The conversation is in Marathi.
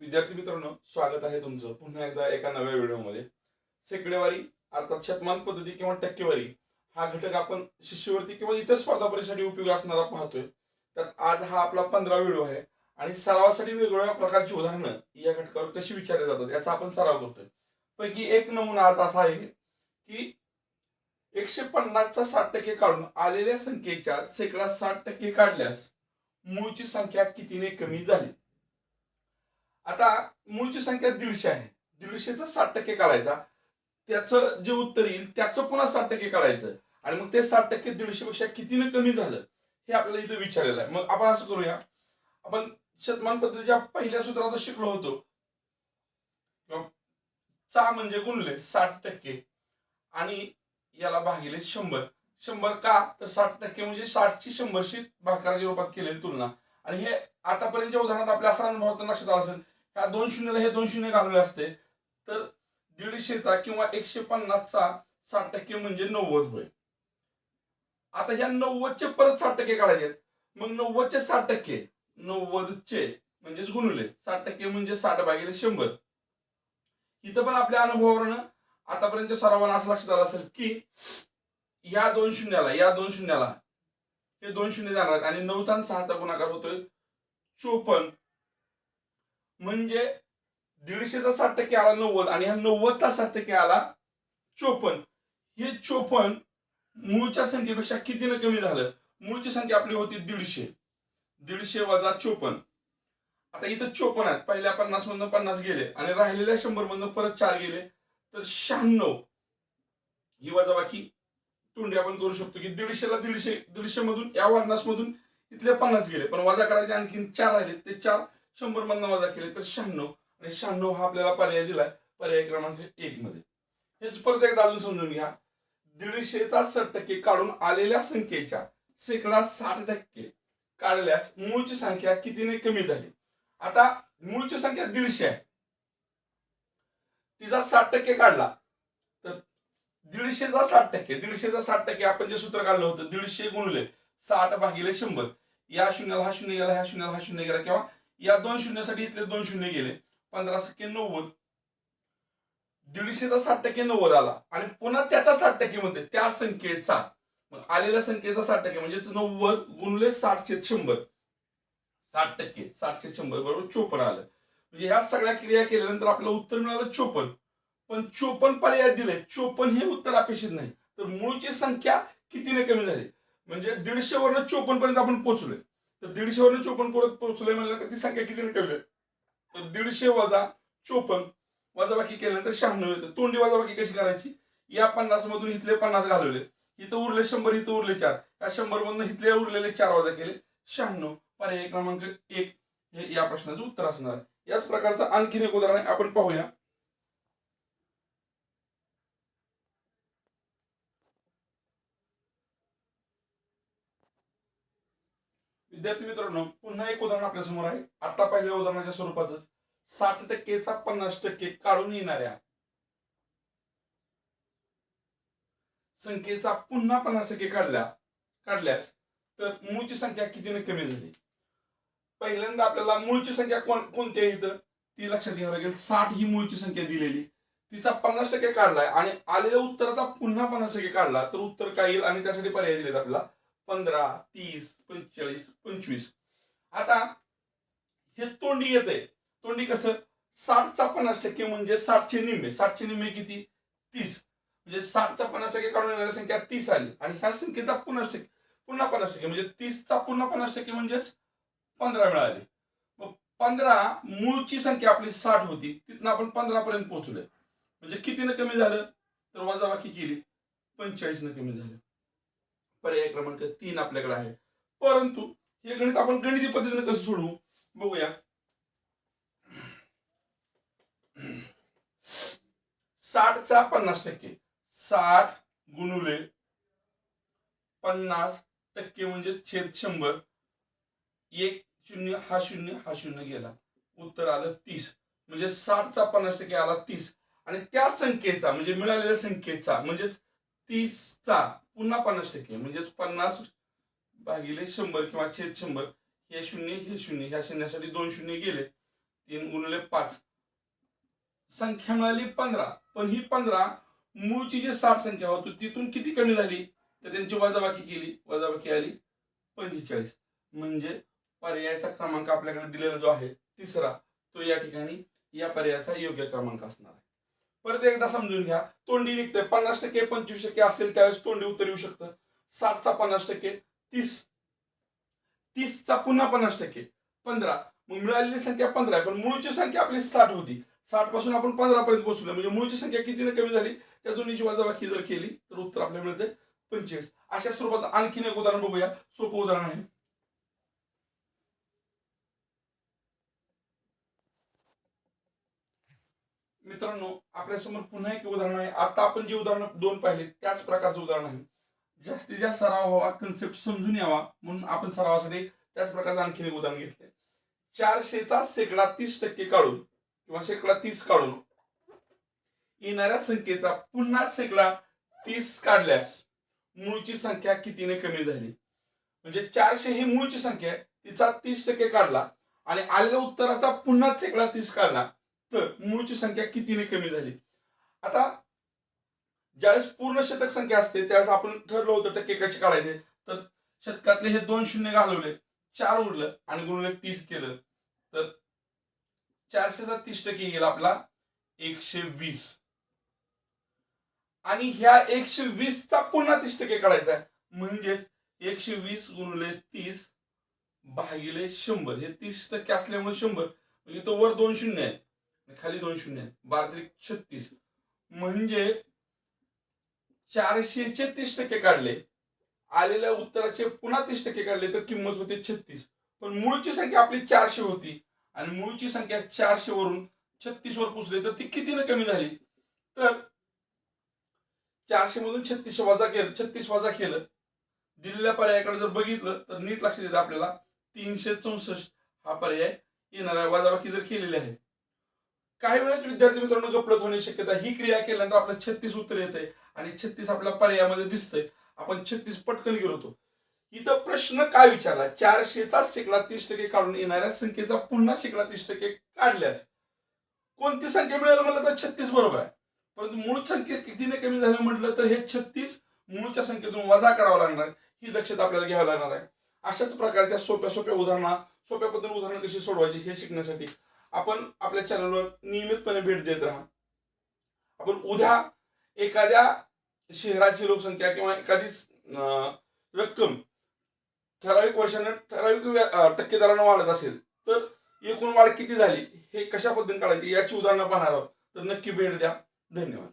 विद्यार्थी मित्रांनो स्वागत आहे तुमचं. पुन्हा एकदा एका नव्या व्हिडिओमध्ये. शेकडेवारी अर्थात शतमान पद्धती किंवा टक्केवारी हा घटक आपण शिष्यवृत्ती किंवा इतर स्पर्धा परीक्षेसाठी उपयोग असणारा पाहतोय. त्यात आज हा आपला पंधरा व्हिडिओ आहे आणि सरावासाठी वेगवेगळ्या प्रकारची उदाहरणं या घटकावर कशी विचारली जातात याचा आपण सराव करतोय. पैकी एक नमुना आज असा आहे की एकशे पन्नासचा साठ टक्के काढून आलेल्या संख्येच्या शेकडा साठ टक्के काढल्यास मूळची संख्या कितीने कमी झाली? आता मूळची संख्या दीडशे आहे. दीडशेचा साठ टक्के काढायचा. त्याचं जे उत्तर येईल त्याचं पुन्हा साठ टक्के काढायचं. आणि मग ते साठ टक्के दीडशे पेक्षा कितीने कमी झालं हे आपल्याला इथं विचारलेलं आहे. मग आपण असं करूया. आपण शतमान पद्धतीच्या पहिल्या सूत्रात शिकलो होतो. चा म्हणजे गुणले साठ टक्के. आणि याला भागिले शंभर. शंभर का? तर साठ टक्के म्हणजे साठची शंभरशी भाकाराच्या रूपात केलेली तुलना. आणि हे आतापर्यंतच्या उदाहरणात आपल्या असा अनुभव लक्षात आला असेल. ह्या दोन शून्यला हे दोन शून्य घालवले असते तर दीडशेचा किंवा एकशे पन्नासचा साठ टक्के म्हणजे नव्वद होय. आता ह्या नव्वदचे परत साठ टक्के काढायचे मग नव्वदचे साठ टक्के नव्वदचे म्हणजेच गुणले साठ टक्के म्हणजे साठ भागिले शंभर. इथं पण आपल्या अनुभवावरनं आतापर्यंत सरावांना असं लक्षात आलं असेल की या दोन शून्याला या दोन शून्याला हे दोन शून्य जाणार आहेत आणि नऊचा आणि सहाचा गुणाकार होतोय चोपन्न. म्हणजे दीडशेचा साठ टक्के आला नव्वद आणि ह्या नव्वदचा साठ टक्के आला चोपन्न. हे चोपन्न मूळच्या संख्येपेक्षा कितीनं कमी झालं? मूळची संख्या आपली होती दीडशे. दीडशे वजा चोपन्न. आता इथं चोपन्न आहेत. पहिल्या पन्नास मधनं पन्नास गेले आणि राहिलेल्या शंभर मधनं परत चार गेले. तर शहाण्णव. ही वजाबाकी तोंडी आपण करू शकतो की दीडशेला दीडशे दीडशे मधून या पन्नास मधून इथले पन्नास गेले. पण वजा करायचे आणखीन चार राहिले. ते चार शंभर मधनं वजा केले तर शहाण्णव. आणि शहाण्णव हा आपल्याला पर्याय दिलाय. पर्याय क्रमांक एक मध्ये. हेच परत एकदा अजून समजून घ्या. दीडशेचा साठ टक्के काढून आलेल्या संख्येच्या शेकडा साठ टक्के काढल्यास मूळची संख्या कितीने कमी झाली? आता मूळची संख्या दीडशे आहे. तिचा साठ टक्के काढला. तर दीडशेचा साठ टक्के दीडशेचा साठ टक्के आपण जे सूत्र काढलं होतं दीडशे गुणले साठ भागिले शंभर. या शून्याला हा शून्य गेला ह्या शून्याला हा शून्य गेला किंवा या दोन शून्यासाठी इथले दोन शून्य गेले. पंधरा टक्के नव्वद. दीडशेचा साठ टक्के नव्वद आला. आणि पुन्हा त्याचा साठ टक्के म्हणते त्या संख्येचा. मग आलेल्या संख्येचा साठ टक्के म्हणजे नव्वद गुणले साठशे शंभर. साठ टक्के साठशे शंभर बरोबर चोपन्न आलं. म्हणजे ह्या सगळ्या क्रिया केल्यानंतर आपलं उत्तर मिळालं चोपन्न. पण चोपन्न पर्याय दिले. चोपन्न हे उत्तर अपेक्षित नाही. तर मूळची संख्या कितीने कमी झाली? म्हणजे दीडशे वरनं चोपन्न पर्यंत आपण पोहोचलोय. तर दीडशे वरनं चोपन्न परत पोहोचलोय म्हणलं तर ती संख्या कितीने कमी तर दीडशे वजा चोपन्न वजाबाकी केल्यानंतर शहाण्णव येतं. तोंडी वजाबाकी कशी करायची? या पन्नास मधून इथले पन्नास घालवले. इथं उरले शंभर इथं उरले चार. या शंभर मधून इथले उरलेले चार वजा केले. शहाण्णव. पर्याय क्रमांक एक. हे या प्रश्नाचं उत्तर असणार आहे. याच प्रकारचं आणखीन एक उदाहरण आहे आपण पाहूया. विद्यार्थी मित्रांनो पुन्हा एक उदाहरण आपल्यासमोर आहे. आता पहिल्या उदाहरणाच्या स्वरूपाच साठ टक्केचा पन्नास टक्के काढून येणाऱ्या संख्येचा पुन्हा पन्नास टक्के काढल्या काढल्यास तर मूळची संख्या कितीने कमी झाली? पहिल्यांदा आपल्याला मूळची संख्या कोण कोणती आहे इथं? ती लक्षात घ्यावं लागेल साठ ही मूळची संख्या दिलेली. तिचा पन्नास टक्के काढलाय आणि आलेल्या उत्तराचा पुन्हा पन्नास टक्के काढला तर उत्तर काय येईल? आणि त्यासाठी पर्याय दिलेत आपल्याला पंधरा तीस पंचेचाळीस पंचवीस. आता हे तोंडी येते तोंडी कसं? साठचा पन्नास टक्के म्हणजे साठशे निम्मे. साठशे निम्मे किती? तीस. म्हणजे साठचा पन्नास टक्के काढून येणारी संख्या तीस आली. आणि ह्या संख्येचा पन्नास टक्के पुन्हा पन्नास टक्के. म्हणजे तीसचा पुन्हा पन्नास टक्के म्हणजेच पंधरा मिळाले. मग पंधरा मूळची संख्या आपली साठ होती. तिथनं आपण पंधरा पर्यंत पोहोचलोय. म्हणजे कितीनं कमी झालं? तर वजाबाकी केली. पंचेचाळीसनं कमी झालं. पर्याय क्रमांक तीन आपल्याकडे आहे. परंतु हे गणित आपण गणिती पद्धतीने कसं सोडवू? बघूया. साठचा पन्नास टक्के. साठ गुणुले पन्नास टक्के म्हणजे छेद शंभर. एक शून्य हा शून्य हा शून्य गेला. उत्तर आलं तीस. म्हणजे साठचा पन्नास टक्के आला तीस. आणि त्या संख्येचा म्हणजे मिळालेल्या संख्येचा म्हणजेच तीसचा पुन्हा पन्नास टक्के म्हणजेच पन्नास भागिले शंभर किंवा छेद शंभर हे शून्य हे शून्य ह्या शून्यासाठी दोन शून्य गेले तीन गुणले पाच. संख्या मिळाली पंधरा पण ही पंधरा मूळची जी साठ संख्या होती तिथून किती कमी झाली? तर त्यांची वजाबाकी केली वजाबाकी आली पंचेचाळीस. म्हणजे पर्यायाचा क्रमांक आपल्याकडे दिलेला जो आहे तिसरा तो या ठिकाणी या पर्यायाचा योग्य क्रमांक असणार आहे. परत एकदा समजून घ्या. तोंडी निघते पन्नास टक्के पंचवीस टक्के असेल त्यावेळेस तोंडी उत्तर येऊ शकतं. साठचा पन्नास टक्के तीस तीसचा पुन्हा पन्नास टक्के पंधरा. मग मिळालेली संख्या पंधरा आहे पण मूळची संख्या आपली साठ होती. साठपासून आपण पंधरा पर्यंत पोहोचलो. म्हणजे मूळची संख्या कितीने कमी झाली त्या दोन्हीची वजाबाकी जर केली तर उत्तर आपल्याला मिळते पंचवीस अशा स्वरूपात आणखीन एक उदाहरण बघूया. सोपं उदाहरण आहे. मित्रांनो आपल्यासमोर पुन्हा एक उदाहरण आहे. आता आपण जे उदाहरण दोन पाहिले त्याच प्रकारचं उदाहरण आहे. जास्तीत जास्त सराव व्हावा कन्सेप्ट समजून यावा म्हणून आपण सरावासाठी त्याच प्रकारचं आणखी एक उदाहरण घेतलंय. चारशेचा शेकडा तीस टक्के काढून किंवा शेकडा तीस काढून येणाऱ्या संख्येचा पुन्हा शेकडा तीस काढल्यास मूळची संख्या कितीने कमी झाली? म्हणजे चारशे ही मूळची संख्या आहे तिचा तीस टक्के काढला आणि आलेल्या उत्तराचा पुन्हा शेकडा तीस काढला. तर मूळची संख्या कितीने कमी झाली? आता ज्यावेळेस पूर्ण शतक संख्या असते त्यावेळेस आपण ठरलो होतं टक्के कसे काढायचे? तर शतकातले हे दोन शून्य घालवले चार उरलं आणि गुणले तीस केलं. तर चारशेचा तीस टक्के गेला आपला एकशे वीस. आणि ह्या एकशे वीसचा पुन्हा तीस टक्के काढायचा आहे. म्हणजेच एकशे वीस गुणले तीस भागिले शंभर. हे तीस टक्के असल्यामुळे शंभर. म्हणजे तो वर दोन शून्य आहेत. खाली दोन शून्य आहेत. बारा छत्तीस. म्हणजे चारशेचे तीस टक्के काढले. आलेल्या उत्तराचे पुन्हा तीस टक्के काढले तर किंमत होते छत्तीस. पण मूळची संख्या आपली चारशे होती. आणि मूळची संख्या चारशे वरून छत्तीस वर पुसले तर ती कितीने कमी झाली? तर चारशे मधून छत्तीस वजा केलं छत्तीस वजा केलं. दिलेल्या पर्यायाकडे जर बघितलं तर नीट लक्षात येतं आपल्याला. तीनशे चौसष्ट हा पर्याय येणारा वजाबाकी जर केलेली आहे काही वेळेस विद्यार्थी मित्रांनो गपलत होण्याची शक्यता ही क्रिया केल्यानंतर आपलं छत्तीस उत्तर येते आणि छत्तीस आपल्या पर्यायामध्ये दिसतंय. आपण छत्तीस पटकन गेलो होतो इथं प्रश्न काय विचारला? चारशेचा शेकडा तीस टक्के काढून येणाऱ्या संख्येचा पुन्हा शेकडा तीस टक्के काढल्यास. कोणती संख्या मिळेल म्हणलं तर छत्तीस बरोबर आहे. परंतु मूळ संख्या कितीने कमी झाली म्हटलं तर हे छत्तीस मूळच्या संख्येतून वजा करावं लागणार ही दक्षता आपल्याला घ्यावी लागणार आहे. अशाच प्रकारच्या सोप्या सोप्या उदाहरणा सोप्या पद्धतीने उदाहरणं कशी सोडवायची हे शिकण्यासाठी आपण आपल्या चॅनलवर नियमितपणे भेट देत राहा. आपण उद्या एखाद्या शहराची लोकसंख्या किंवा एखादी रक्कम ठराविक वर्षानं ठराविक टक्के अं, वाढत असेल तर एकूण वाढ किती झाली हे कशा पद्धतीने काढायची याची उदाहरणं पाहणार आहोत. तर नक्की भेट द्या. धन्यवाद.